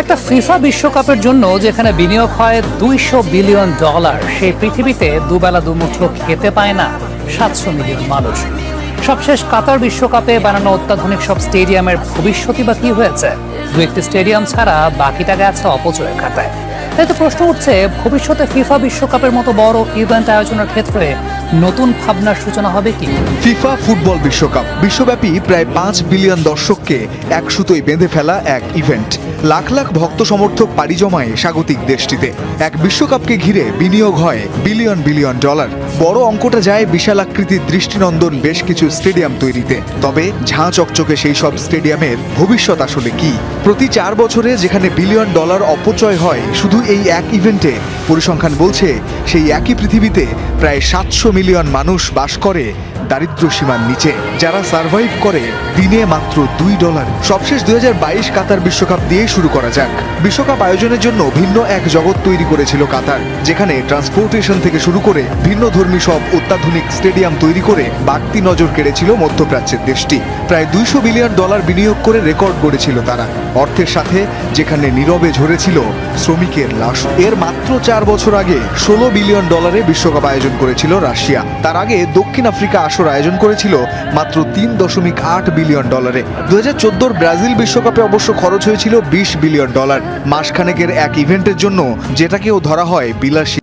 একটা ফিফা বিশ্বকাপের জন্য যেখানে বিনিয়োগ হয় দুইশো বিলিয়ন ডলার, সেই পৃথিবীতে দুবেলা দুমুঠো খেতে পায় না সাতশো মিলিয়ন মানুষ। সবশেষ কাতার বিশ্বকাপে বানানো অত্যাধুনিক সব স্টেডিয়ামের ভবিষ্যৎই বা কি হয়েছে? দু একটি স্টেডিয়াম ছাড়া বাকিটা গেছে অপচয়ের খাতায়। তাই তো প্রশ্ন উঠছে, ভবিষ্যতে ফিফা বিশ্বকাপের মতো বড় ইভেন্ট আয়োজনের ক্ষেত্রে নতুন ভাবনার সূচনা হবে কি? ফিফা ফুটবল বিশ্বকাপ, বিশ্বব্যাপী প্রায় পাঁচ বিলিয়ন দর্শককে এক সুতোয় বেঁধে ফেলা এক ইভেন্ট। লাখ লাখ ভক্ত সমর্থক পাড়ি জমায় স্বাগতিক দেশটিতে। এক বিশ্বকাপকে ঘিরে বিনিয়োগ হয় বিলিয়ন বিলিয়ন ডলার। বড় অঙ্কটা যায় বিশাল আকৃতির দৃষ্টিনন্দন বেশ কিছু স্টেডিয়াম তৈরিতে। তবে ঝাঁ চকচকে সেই সব স্টেডিয়ামের ভবিষ্যৎ আসলে কি? প্রতি চার বছরে যেখানে বিলিয়ন ডলার অপচয় হয়, শুধু এই এক ইভেন্টে। পরিসংখ্যান বলছে, সেই একই পৃথিবীতে প্রায় সাতশো মিলিয়ন মানুষ বাস করে দারিদ্র সীমার নিচে। যারা সার্ভাইভ করে, দিনে মাত্র দুই ডলার। সবশেষ দু হাজার বাইশ কাতার বিশ্বকাপ দিয়ে শুরু করা যাক। বিশ্বকাপ আয়োজনের জন্য ভিন্ন এক জগৎ তৈরি করেছিল কাতার, যেখানে ট্রান্সপোর্টেশন থেকে শুরু করে ভিন্ন ধর্মী সব অত্যাধুনিক স্টেডিয়াম তৈরি করে বাড়তি নজর কেড়েছিল মধ্যপ্রাচ্যের দেশটি। প্রায় দুইশো বিলিয়ন ডলার বিনিয়োগ করে রেকর্ড গড়েছিল তারা। অর্থের সাথে যেখানে নীরবে ঝরেছিল শ্রমিকের লাশ। এর মাত্র চার বছর আগে ষোলো বিলিয়ন ডলারে বিশ্বকাপ আয়োজন করেছিল রাশিয়া। তার আগে দক্ষিণ আফ্রিকা আসর আয়োজন করেছিল মাত্র তিন দশমিক আট বিলিয়ন ডলারে। দু হাজার ব্রাজিল বিশ্বকাপে অবশ্য খরচ হয়েছিল বিশ বিলিয়ন ডলার। মাসখানেকের এক ইভেন্টের জন্য যেটাকেও ধরা হয় বিলাসী